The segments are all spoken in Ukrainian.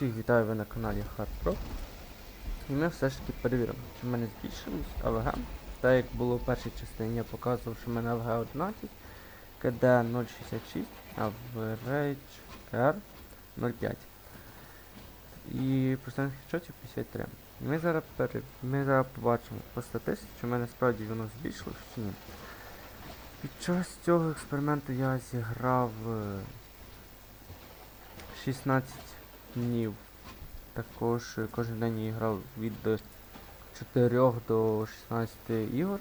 Всіх вітаю ви на каналі HardPro. І ми все ж таки перевіримо, чи в мене збільшилось АВГ. Так як було в першій частині, я показував, що в мене АВГ 11, КД 066, а в R 05. І процентних відчотів 53. Ми зараз, пере... ми зараз побачимо по статистиці, чи в мене справді воно збільшилось чи ні. Під час цього експерименту я зіграв е, 16 днів. Також е, кожен день я грав від е, 4 до 16 ігор.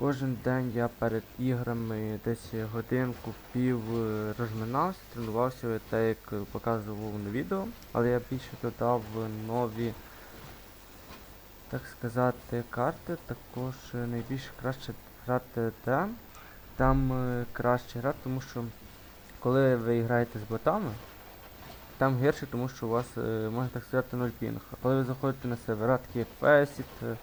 Кожен день я перед іграми десь годинку пів е, розминався, тренувався, так як е, показував на відео, але я більше додав е, нові, так сказати, карти. Також е, найбільше краще грати. Там е, краще грати, тому що коли ви граєте з ботами, там гірше, тому що у вас, е, можна так сказати, 0 пінг. А коли ви заходите на сервера, такі як Faceit, е,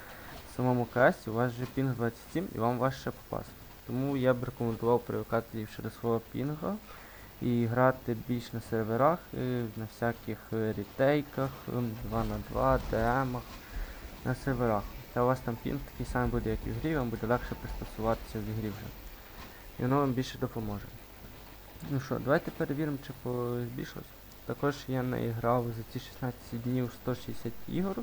в самому КС, у вас же пінг 27 і вам важче попасти. Тому я б рекомендував привикати ліпше до свого пінга і грати більш на серверах, е, на всяких рітейках, 2 на 2 ДМах, на серверах. Та у вас там пінг такий самий буде, як і в грі, вам буде легше пристосуватися в ігрі вже. І воно вам більше допоможе. Ну що, давайте перевіримо, чи збільшилось. Також я наіграв за ці 16 днів 160 ігор,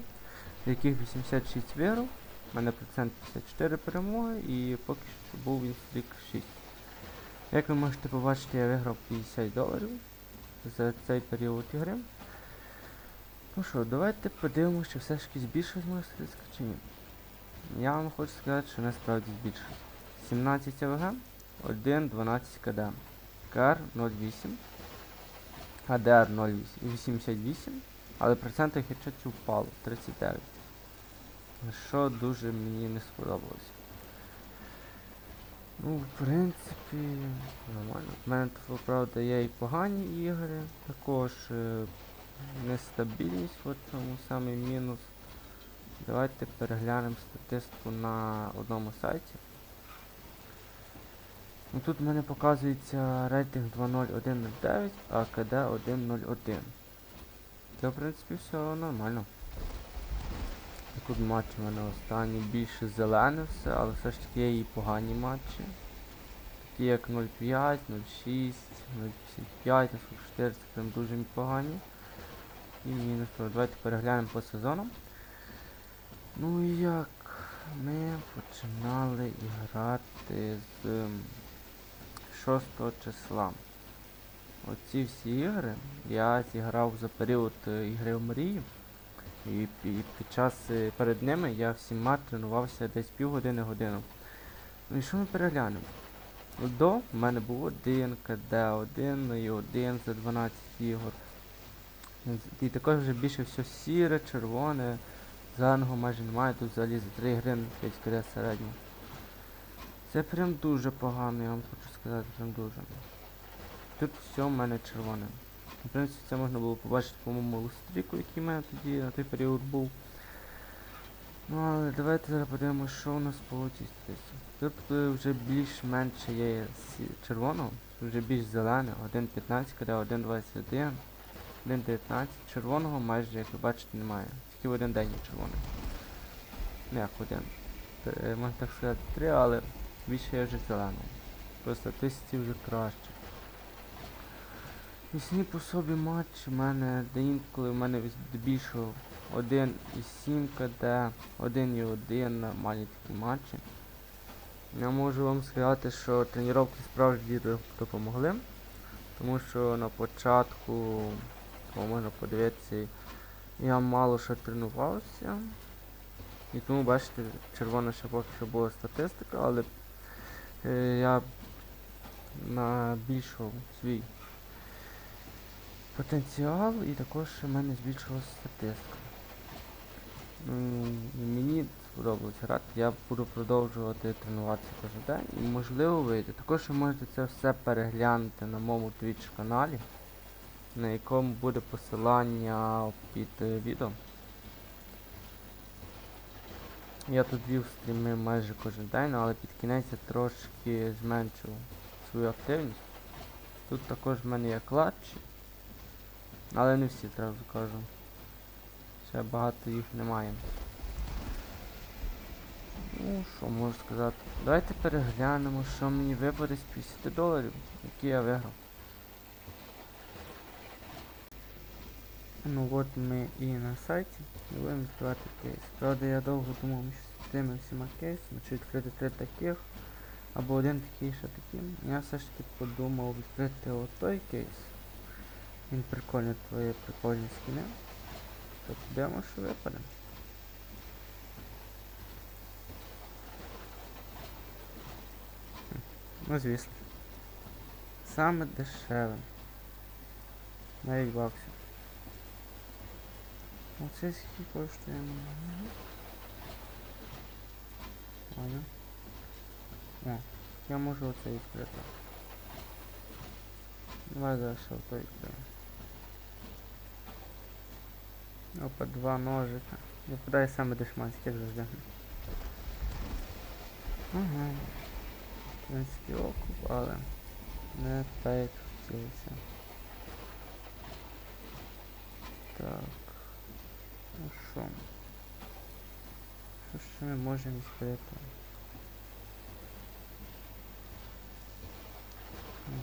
з яких 86 виграв. У мене процент 54 перемоги і поки що був він стрік 6. Як ви можете побачити, я виграв 50 доларів за цей період ігри. Ну що, давайте подивимося, чи все ж таки збільшилась моя статистика чи ні. Я вам хочу сказати, що насправді збільшилась. 17 АВГ, 1, 12 КД. КР 0,8. АДР 0,88, але проценти хедшотів впало 39. Що дуже мені не сподобалося. Ну, в принципі, нормально. В мене тут, правда, є і погані ігри, також е, нестабільність в цьому самий мінус. Давайте переглянемо статистику на одному сайті. Ну тут в мене показується рейтинг 2.0109, а КД 1.01. Це в принципі все нормально. Тут матчі в мене останні більше зелене все, але все ж таки є і погані матчі. Такі як 0.5, 0.6, 0.55, 0.44, це прям дуже погані. І мінус. то Давайте переглянемо по сезонам. Ну і як ми починали грати з 6 числа. Оці всі ігри я зіграв за період е, ігри в Мрії. І, і під час е, перед ними я всіма тренувався десь півгодини годину. Ну і що ми переглянемо? До в мене був один КД, один і один за 12 ігор. І також вже більше все сіре, червоне, зеленого майже немає, тут взагалі за 3 гривні 5 КД середньо. Це прям дуже погано, я вам хочу сказати, прям дуже. Тут все в мене червоне. В принципі, це можна було побачити по моєму лустріку, який в мене тоді на той період був. Ну але давайте зараз подивимося, що у нас цій. Тут вже більш-менше є червоного, вже більш зелене, 1.15, коли 1.21, 1.19. Червоного майже, як ви бачите, немає. Тільки в один день є червоний. Не як один. Е, Можна так сказати, три, але більше є вже зеленого. По статистиці вже краще. І по собі матчі в мене де інколи в мене здебільшого 1,7 КД, 1,1 нормальні такі матчі. Я можу вам сказати, що тренування справді допомогли, тому що на початку, то можна подивитися, я мало що тренувався. І тому бачите, червона ще поки що була статистика, але е, я набільшував свій потенціал і також в мене збільшилася статистика. Ну, мені сподобалось грати, я буду продовжувати тренуватися кожен день і можливо вийде. Також ви можете це все переглянути на моєму Twitch каналі, на якому буде посилання під е, відео. Я тут вів стріми майже кожен день, але під кінець я трошки зменшив свою активність. Тут також в мене є клатчі. Але не всі зразу кажу. Ще багато їх немає. Ну, що можу сказати. Давайте переглянемо, що мені вибере з 50 доларів, які я виграв. Ну от ми і на сайті будемо відкривати кейс. Правда я довго думав між тими всіма кейсами, чи відкрити три таких, або один такий ще таким. Я все ж таки подумав відкрити отой кейс. Він прикольний, твої прикольні скіни. То підемо, що випаде. Ну звісно. Саме дешеве. 9 баксів. Оце скільки коштує? Ладно. О, я можу оце відкрити. Давай далі ото відкрию. Опа, два ножика. Випадає саме дешманський, як завжди. Ага. В принципі, окуп, але не так як хотілося. Так. Ну що? Що ми можемо відкрити?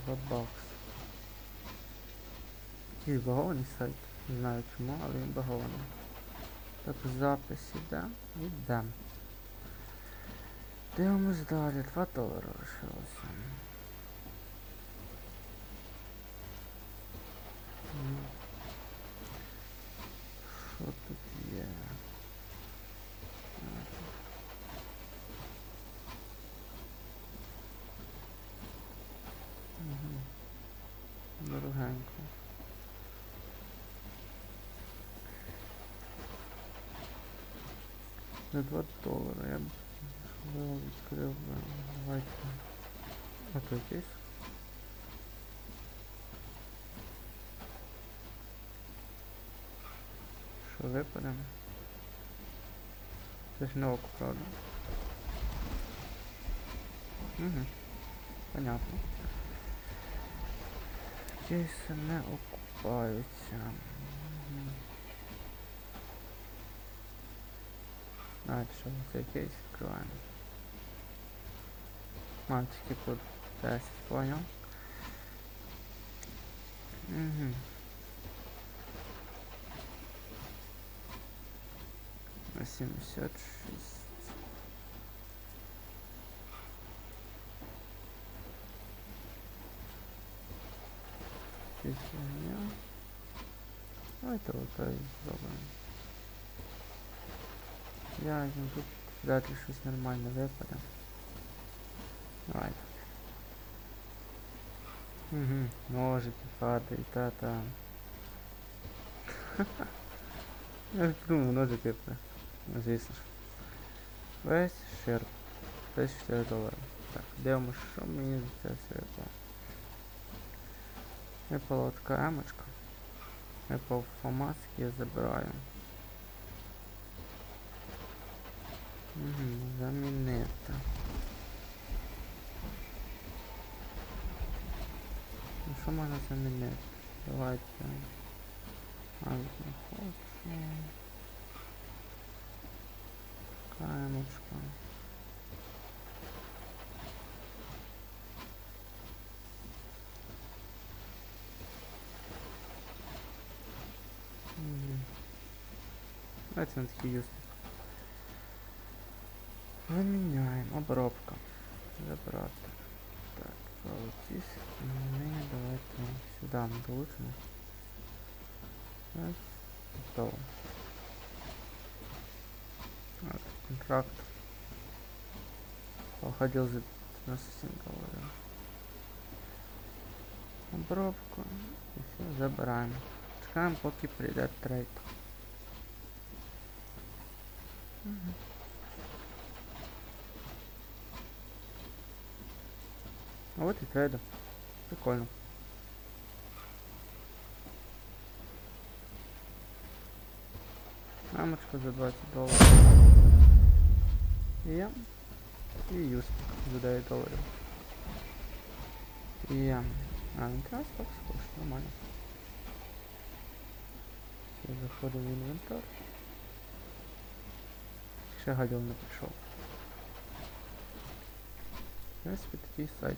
Бабакс. Якийсь багований сайт. Не знаю чому, але він багований. Так, запис іде. Іде. Дивимось далі. 2 долари лишилося. Ну. Що тут є? А, Мгм. Дорогенько. За 2 долари я б відкрив би. Давайте. А то якийсь. Що випаде? Це ж око, правда? Угу. Понятно. Кейси не окупаються. А, що цей кейс відкриваємо. Тільки по 10, понял. Угу. На 76. Фігня. Давайте отой зробимо. Я ну, тут вряд ли щось нормальне випаде. Давайте. Угу, ножики падають, та-та. Я ж думаю, ножики випаде. Ну, ж. Весь шерп. 34 долари. Так, дивимося, що мені за це все випало. Випала така емочка. Випав фомас, який я забираю. Угу, замінити. Ну що можна замінити? Давайте. А, не хочу. Камочка. Давайте на такий юст. Заміняємо. Обробка. Забрати. Так, оці ми давайте сюди ми долучимо. Раз. Готово. Так, контракт. Походил за 97 долларов. Обробку. І все, забираємо. Чекаємо, поки прийде трейд. Мгм. Вот и трейда. Прикольно. Рамочка за 20 долларов. І я. І юст за 9 доларів. І я. А, ну 13 так скош, нормально. Заходимо в інвентар. Ще гальом не прийшов. В принципі, такий сайт.